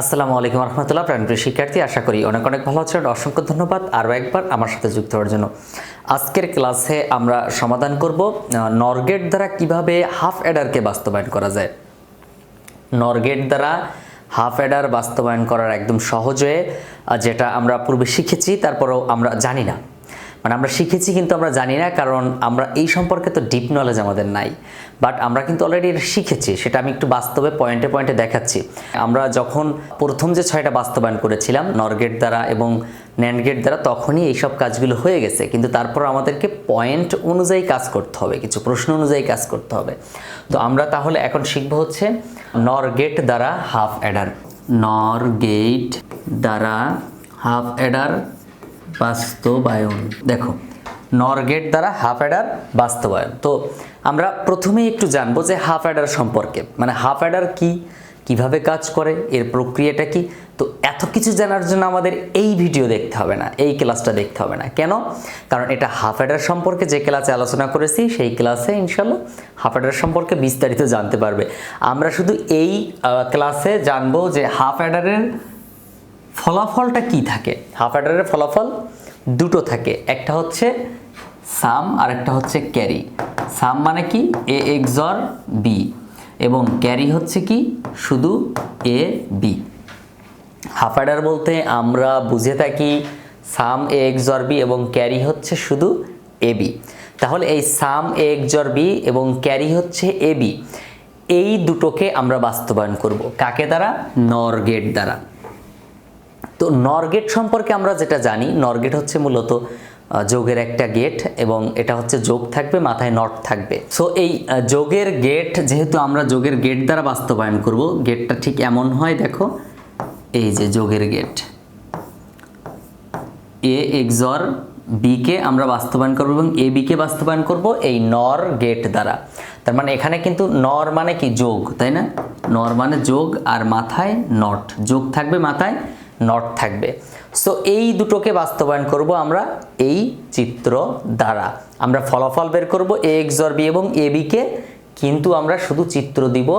আসসালামু আলাইকুম রহমতুল্লাহ প্রাণপ্রিয় শিক্ষার্থী, আশা করি অনেক অনেক ভালো আছেন। অসংখ্য ধন্যবাদ আরও একবার আমার সাথে যুক্ত হওয়ার জন্য। আজকের ক্লাসে আমরা সমাধান করব নরগেট দ্বারা কীভাবে হাফ অ্যাডারকে বাস্তবায়ন করা যায়। নরগেট দ্বারা হাফ অ্যাডার বাস্তবায়ন করার একদম সহজ যেটা আমরা পূর্বে শিখেছি, তারপরেও আমরা জানি না। মানে আমরা শিখেছি কিন্তু আমরা জানি না, কারণ আমরা এই সম্পর্কে তো ডিপ নলেজ আমাদের নাই। বাট আমরা কিন্তু অলরেডি এটা শিখেছি, সেটা আমি একটু বাস্তবে পয়েন্টে পয়েন্টে দেখাচ্ছি। আমরা যখন প্রথম যে ছয়টা বাস্তবায়ন করেছিলাম নরগেট দ্বারা এবং ন্যান্ড গেট দ্বারা, তখনই এইসব কাজগুলো হয়ে গেছে। কিন্তু তারপর আমাদেরকে পয়েন্ট অনুযায়ী কাজ করতে হবে, কিছু প্রশ্ন অনুযায়ী কাজ করতে হবে। তো আমরা তাহলে এখন শিখব হচ্ছে নর গেট দ্বারা হাফ অ্যাডার নর গেট দ্বারা হাফ অ্যাডার বাস্তবায়ন। দেখো নরগেট দ্বারা হাফ অ্যাডার বাস্তবায়ন। তো আমরা প্রথমেই একটু জানব যে হাফ অ্যাডার সম্পর্কে। মানে হাফ অ্যাডার কি? কীভাবে কাজ করে? এর প্রক্রিয়াটা কি? তো এত কিছু জানার জন্য আমাদের এই ভিডিও দেখতে হবে না, এই ক্লাসটা দেখতে হবে না। কেন? কারণ এটা হাফ অ্যাডার সম্পর্কে যে ক্লাসে আলোচনা করেছি, সেই ক্লাসে ইনশাল্লাহ হাফ অ্যাডার সম্পর্কে বিস্তারিত জানতে পারবে। আমরা শুধু এই ক্লাসে জানব যে হাফ অ্যাডারের ফলাফলটা কি থাকে? হাফ অ্যাডারের ফলাফল দুটো থাকে। একটা হচ্ছে সাম আর একটা হচ্ছে ক্যারি সাম মানে কি? এ এক্সর বি এবং ক্যারি হচ্ছে কি? শুধু এ বি হাফ অ্যাডার বলতে আমরা বুঝে থাকি সাম এ এক্সর বি এবং ক্যারি হচ্ছে শুধু এ বি তাহলে এই সাম এ এক্সর বি এবং ক্যারি হচ্ছে এ বি এই দুটোকে আমরা বাস্তবায়ন করব। কাকে দ্বারা? নর গেট দ্বারা। তো নরগেট সম্পর্কে আমরা যেটা জানি নরগেট হচ্ছে মূলত যোগের একটা গেট এবং এটা হচ্ছে যোগ থাকবে, মাথায় নট থাকবে। সো এই যোগের গেট, যেহেতু আমরা যোগের গেট দ্বারা বাস্তবায়ন করব, গেটটা ঠিক এমন হয়, দেখো, এই যে যোগের গেট। এ এক্সর বিকে আমরা বাস্তবায়ন করব এবং এ বিকে বাস্তবায়ন করব এই নর গেট দ্বারা। তার মানে এখানে কিন্তু নর মানে কি? যোগ, তাই না? নর মানে যোগ আর মাথায় নট। যোগ থাকবে মাথায় নট থাকবে। সো এই দুটোকে বাস্তবায়ন করব আমরা এই চিত্র দ্বারা। আমরা ফলাফল বের করব এ এক্সর বি এবং এ বিকে কিন্তু আমরা শুধু চিত্র দিব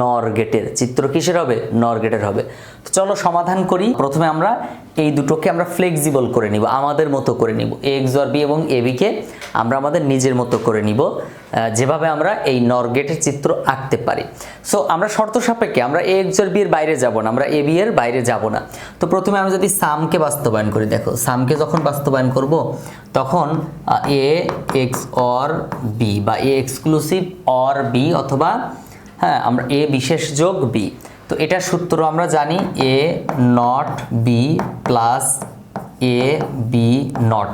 নর গেটের চিত্র কিসের হবে? নর গেটের হবে। তো চলো সমাধান করি। প্রথমে আমরা এই দুটোকে আমরা ফ্লেক্সিবল করে নিব, আমাদের মতো করে নিব। এ এক্সর বি এবং এ বিকে আমরা আমাদের নিজের মতো করে নিব। যেভাবে আমরা এই নর গেটের চিত্র আঁকতে পারি। সো আমরা শর্ত সাপেক্ষে আমরা এ এক্সর বি এর বাইরে যাব না, আমরা এ বি এর বাইরে যাব না। তো প্রথমে আমরা যদি সামকে বাস্তবায়ন করি, দেখো, সামকে যখন বাস্তবায়ন করব, তখন এ এক্স অর বি বা এ এক্সক্লুসিভ অর বি অথবা হ্যাঁ আমরা এ বিশেষ যোগ বি তো এটার সূত্র আমরা জানি A not B plus A B not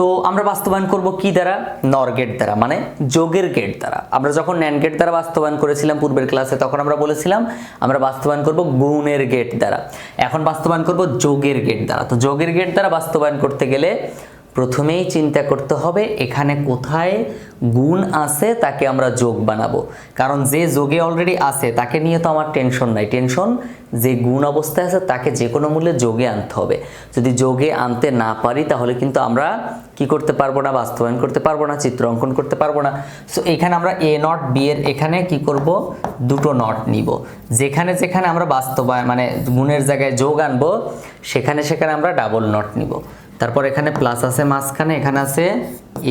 তো আমরা বাস্তবায়ন করব কি দ্বারা? নর গেট দ্বারা মানে যোগের গেট দ্বারা। আমরা যখন ন্যান গেট দ্বারা বাস্তবায়ন করেছিলাম পূর্বের ক্লাসে, তখন আমরা বলেছিলাম, আমরা বাস্তবায়ন করব গুণের গেট দ্বারা। এখন বাস্তবায়ন করব যোগের গেট দ্বারা। তো যোগের গেট দ্বারা বাস্তবায়ন করতে গেলে প্রথমেই চিন্তা করতে হবে এখানে কোথায় গুণ আছে তাকে আমরা যোগ বানাবো। কারণ যে যোগে অলরেডি আছে, তাকে নিয়ে তো আমার টেনশন নাই। টেনশন যে গুণ অবস্থায় আছে, তাকে যে কোনো মূল্যে যোগে আনতে হবে। যদি যোগে আনতে না পারি, তাহলে কিন্তু আমরা কি করতে পারব না, বাস্তবায়ন করতে পারব না, চিত্র অঙ্কন করতে পারব না। সো এখানে আমরা এ নট বি এর এখানে কি করব? দুটো নট নিব। যেখানে যেখানে আমরা বাস্তবায়ন মানে গুণের জায়গায় যোগ আনব, সেখানে সেখানে আমরা ডাবল নট নিব। তারপর এখানে প্লাস আছে মাঝখানে, এখানে আছে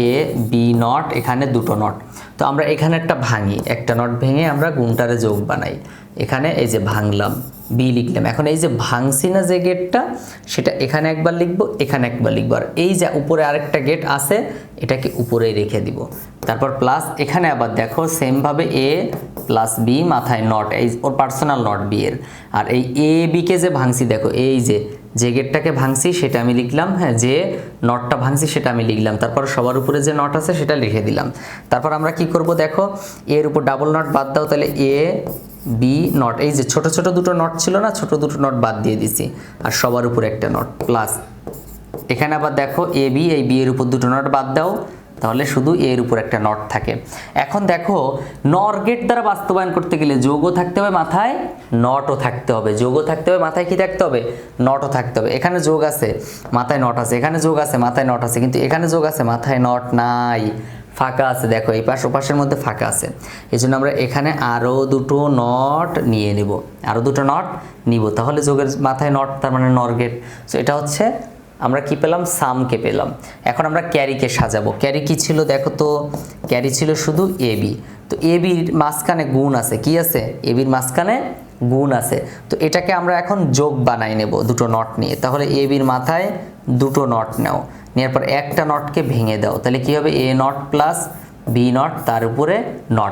এ বি নট এখানে দুটো নট তো আমরা এখানে একটা ভাঙি, একটা নট ভেঙে আমরা গুণটারে যোগ বানাই। এখানে এই যে ভাঙলাম বি লিখলাম। এখন এই যে ভাঙছি না যে গেটটা সেটা এখানে একবার লিখব, এখানে একবার লিখব। আর এই যে উপরে আরেকটা গেট আছে, এটাকে উপরেই রেখে দিব। তারপর প্লাস এখানে আবার দেখো সেমভাবে এ প্লাস বি মাথায় নট এই ওর পার্সোনাল নট বি এর। আর এই এ বিকে যে ভাঙছি, দেখো, এই যে যে গেটটাকে ভাঙছি সেটা আমি লিখলাম হ্যাঁ যে নটটা ভাঙছি সেটা আমি লিখলাম। তারপর সবার উপরে যে নট আছে সেটা লিখে দিলাম। তারপর আমরা কি করব দেখো, এর উপর ডাবল নট বাদ দাও, তাহলে এ বি নট এই যে ছোট ছোট দুটো নট ছিল না, ছোট দুটো নট বাদ দিয়ে দিছি। আর সবার উপরে একটা নট প্লাস এখানে আবার দেখো এ বি এই বি এর উপর দুটো নট বাদ দাও। তাহলে শুধু এর উপর একটা নট থাকে। এখন দেখো নর গেট দ্বারা বাস্তবায়ন করতে গেলে যোগও থাকতে হবে মাথায় নটও থাকতে হবে। যোগও থাকতে হবে, মাথায় কি থাকতে হবে? নটও থাকতে হবে। এখানে যোগ আছে, মাথায় নট আছে। এখানে যোগ আছে, মাথায় নট আছে। কিন্তু এখানে যোগ আছে, মাথায় নট নাই। ফাঁকা আছে, দেখো, এই পাশ ওপাশের মধ্যে ফাঁকা আছে। এই জন্য আমরা এখানে আরও দুটো নট নিয়ে নিব। আরও দুটো নট নিব। তাহলে যোগের মাথায় নট তার মানে নর গেট সো এটা হচ্ছে আমরা কি পেলাম? সামকে পেলাম। এখন আমরা ক্যারিকে সাজাবো। ক্যারি কি ছিল? দেখো তো, ক্যারি ছিল শুধু এ, বি। তো এ মাঝখানে গুণ আছে। কি আছে? এ, বির মাঝখানে গুণ আছে। তো এটাকে আমরা এখন যোগ বানাই নেব দুটো নট নিয়ে। তাহলে এ, বির মাথায় দুটো নট নাও। নেওয়ার পর একটা নটকে ভেঙে দাও। তাহলে কি হবে? A not plus B not, তার উপরে নট।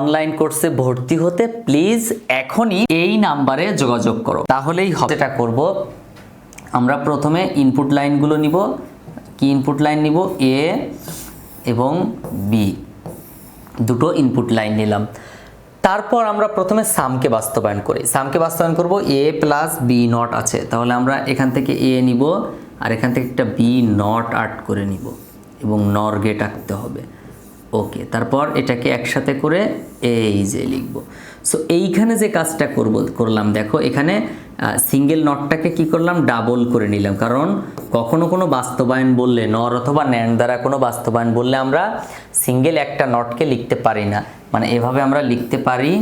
অনলাইন কোর্সে ভর্তি হতে প্লিজ এখনই এই নাম্বারে যোগাযোগ করো। তাহলেই হবে। এটা করব, আমরা প্রথমে ইনপুট লাইনগুলো নিব। কি ইনপুট লাইন নিব? এ এবং বি দুটো ইনপুট লাইন নিলাম। তারপর আমরা প্রথমে সামকে বাস্তবায়ন করি। সামকে বাস্তবায়ন করব এ প্লাস বি নট আছে। তাহলে আমরা এখান থেকে এ নিব, আর এখান থেকে একটা বি নট আর্ট করে নিব। এবং নর গেট আঁকতে হবে। ওকে, তারপর এটাকে একসাথে করে এই যে লিখব। সো এইখানে যে কাজটা করব, করলাম, দেখো, এখানে সিঙ্গেল নটটাকে কি করলাম? ডাবল করে নিলাম। কারণ কখনো কোনো বাস্তবায়ন বললে নর অথবা ন্যান দ্বারা কোনো বাস্তবায়ন বললে আমরা সিঙ্গেল একটা নটকে লিখতে পারি না। মানে এভাবে আমরা লিখতে পারি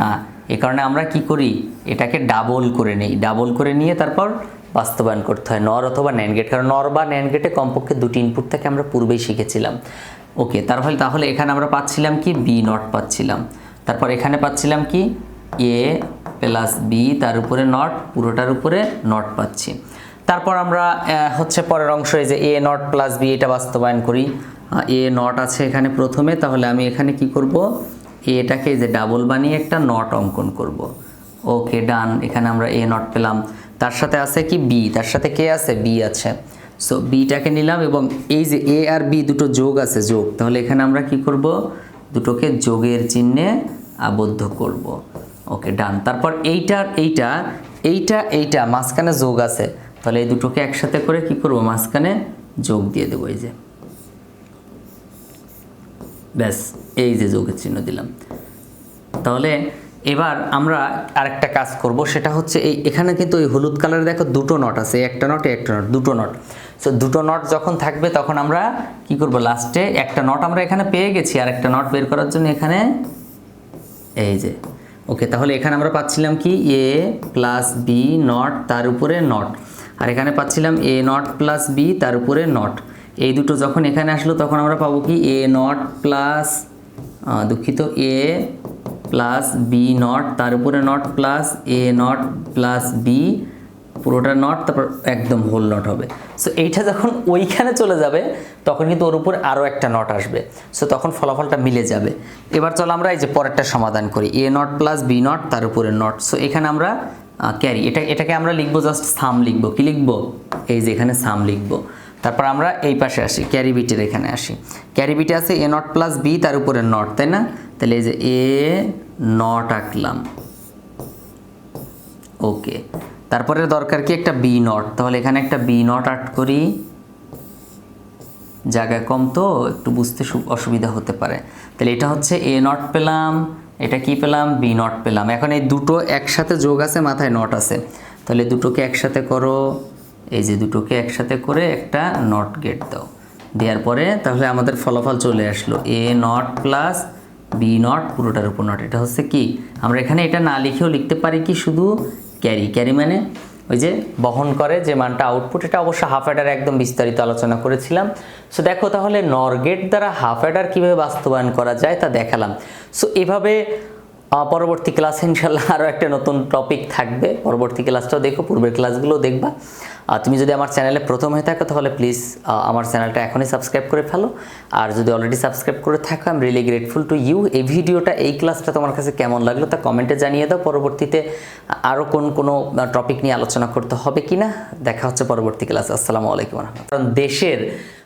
না। এ কারণে আমরা কি করি? এটাকে ডাবল করে নিই। ডাবল করে নিয়ে তারপর বাস্তবায়ন করতে হয়। নর অথবা ন্যান গেট কারণ নর বা ন্যান গেটে কমপক্ষে দুটি ইনপুট থেকে আমরা পূর্বেই শিখেছিলাম। ওকে, তার ফলে তাহলে এখানে আমরা পাচ্ছিলাম কি? বি নট পাচ্ছিলাম। তারপর এখানে পাচ্ছিলাম কি? এ প্লাস বি তার উপরে নট পুরোটার উপরে নট পাচ্ছি। তারপর আমরা হচ্ছে পরের অংশ, এই যে এ নট প্লাস বি এটা বাস্তবায়ন করি। এ নট আছে এখানে প্রথমে, তাহলে আমি এখানে কি করব? এটাকে যে ডাবল বানিয়ে একটা নট অঙ্কন করব। ওকে, ডান, এখানে আমরা এ নট পেলাম। তার সাথে আছে কি? বি তার সাথে কে আছে? বি আছে। সো বিটাকে নিলাম এবং এই যে এ আর বি দুটো যোগ আছে, যোগ। তাহলে এখানে আমরা কি করব? দুটোকে যোগের চিহ্নে আবদ্ধ করব। ওকে ডান তারপর এইটার এইটা এইটা এইটা, মাঝখানে যোগ আছে। তাহলে এই দুটোকে একসাথে করে কি করব? মাঝখানে যোগ দিয়ে দেবো এই যে। ব্যাস, এই যে যোগের চিহ্ন দিলাম। তাহলে এবার আমরা আরেকটা কাজ করব, সেটা হচ্ছে এই, এখানে কিন্তু এই হলুদ কালারে দেখো দুটো নট আছে, একটা নট একটা নট, দুটো নট। সো দুটো নট যখন থাকবে, তখন আমরা কি করব? লাস্টে একটা নট আমরা এখানে পেয়ে গেছি, আর একটা নট বের করার জন্য এখানে এই যে। ওকে তাহলে এখানে আমরা পাচ্ছিলাম কি? এ প্লাস বি নট তার উপরে নট আর এখানে পাচ্ছিলাম এ নট প্লাস বি তার উপরে নট এই দুটো যখন এখানে আসলো, তখন আমরা পাবো কি? এ নট প্লাস দুঃখিত এ প্লাস বি নট তার উপরে not plus A not plus B পুরোটা নট তারপর একদম হোল নট হবে। সো এইটা যখন ওইখানে চলে যাবে, তখন কিন্তু ওর উপর আরও একটা নট আসবে। সো তখন ফলাফলটা মিলে যাবে। এবার চলো আমরা এই যে পরেরটা সমাধান করি। A not plus B not তার উপরে নট সো এখানে আমরা ক্যারি এটা, এটাকে আমরা লিখব জাস্ট সাম লিখব। কি লিখব? এই যে এখানে সাম লিখব। তারপর আমরা এই পাশে আসি ক্যারি বিটের এখানে আসি। ক্যারি বিটে আছে এ নট প্লাস বি তার উপরে নট তাই না? তাহলে এই যে এ নট আঁকলাম। ওকে তারপরে দরকার কি? একটা বি নট তাহলে এখানে একটা বি নট আট করি। জায়গা কম তো, একটু বুঝতে অসুবিধা হতে পারে। তাহলে এটা হচ্ছে এ নট পেলাম। এটা কি পেলাম? বি নট পেলাম। এখন এই দুটো একসাথে যোগ আছে, মাথায় নট আছে। তাহলে দুটোকে একসাথে করো। এই যে দুটোকে একসাথে করে একটা নট গেট দাও। দেওয়ার পরে তাহলে আমাদের ফলাফল চলে আসলো। A not plus B not পুরোটার উপর নট এটা হচ্ছে কি? আমরা এখানে এটা না লিখেও লিখতে পারি কি শুধু? ক্যারি। ক্যারি মানে ওই যে বহন করে যে মানটা আউটপুট এটা অবশ্য হাফ অ্যাডার একদম বিস্তারিত আলোচনা করেছিলাম। সো দেখো তাহলে নরগেট দ্বারা হাফ অ্যাডার কীভাবে বাস্তবায়ন করা যায় তা দেখালাম। সো এভাবে পরবর্তী ক্লাসে ইনশাল্লাহ আরও একটা নতুন টপিক থাকবে। পরবর্তী ক্লাসটাও দেখো, পূর্বের ক্লাসগুলো দেখবা। আর তুমি যদি আমার চ্যানেলে প্রথম হয়ে থাকো, তাহলে প্লিজ আমার চ্যানেলটা এখনই সাবস্ক্রাইব করে ফেলো। আর যদি অলরেডি সাবস্ক্রাইব করে থাকো আমি রিয়েলি গ্রেটফুল টু ইউ এই ভিডিওটা, এই ক্লাসটা তোমার কাছে কেমন লাগল তা কমেন্টে জানিয়ে দাও। পরবর্তীতে আরও কোন কোনো টপিক নিয়ে আলোচনা করতে হবে কি না দেখা হচ্ছে পরবর্তী ক্লাসে আসসালামু আলাইকুম কারণ দেশের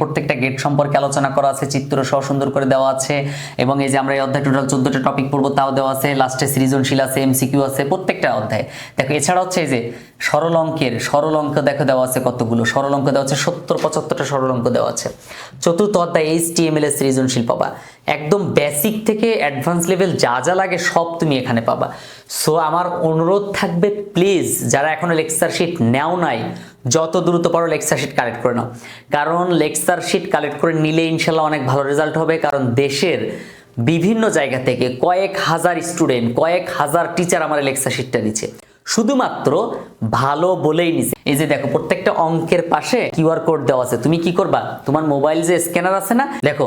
প্রত্যেকটা গেট সম্পর্কে আলোচনা করা আছে, চিত্র সহ সুন্দর করে দেওয়া আছে, এবং এই যে আমরা এই অধ্যায় টোটাল চোদ্দটা টপিক পড়ব তাও দেওয়া আছে লাস্টে সৃজনশীল আছে এমসিকিউ আছে, প্রত্যেকটা অধ্যায়। দেখো, এছাড়া হচ্ছে এই যে সরল অঙ্কের সরল অঙ্ক দেখো দেওয়া আছে কতগুলো সরল অঙ্ক দেওয়া আছে সত্তর, পঁচাত্তরটা সরল অঙ্ক দেওয়া আছে। চতুর্থ অধ্যায় এইচ টি এম এল এর সৃজনশীল পাবা। একদম বেসিক থেকে অ্যাডভান্স লেভেল যা যা লাগে সব তুমি এখানে পাবা। সো আমার অনুরোধ থাকবে প্লিজ যারা এখনও লেকচার শিট নেও নাই যত দ্রুত পারো লেকচার শিট কালেক্ট করে নাও। কারণ লেকচার শিট কালেক্ট করে নিলে ইনশাল্লাহ অনেক ভালো রেজাল্ট হবে, কারণ দেশের বিভিন্ন জায়গা থেকে কয়েক হাজার স্টুডেন্ট কয়েক হাজার টিচার আমার লেকচার শিটটা নিচ্ছে শুধুমাত্র ভালো বলেই নিছে। এই যে দেখো, প্রত্যেকটা অঙ্কের পাশে কিউআর কোড দেওয়া আছে। তুমি কি করবা? তোমার মোবাইল যে স্ক্যানার আছে না? দেখো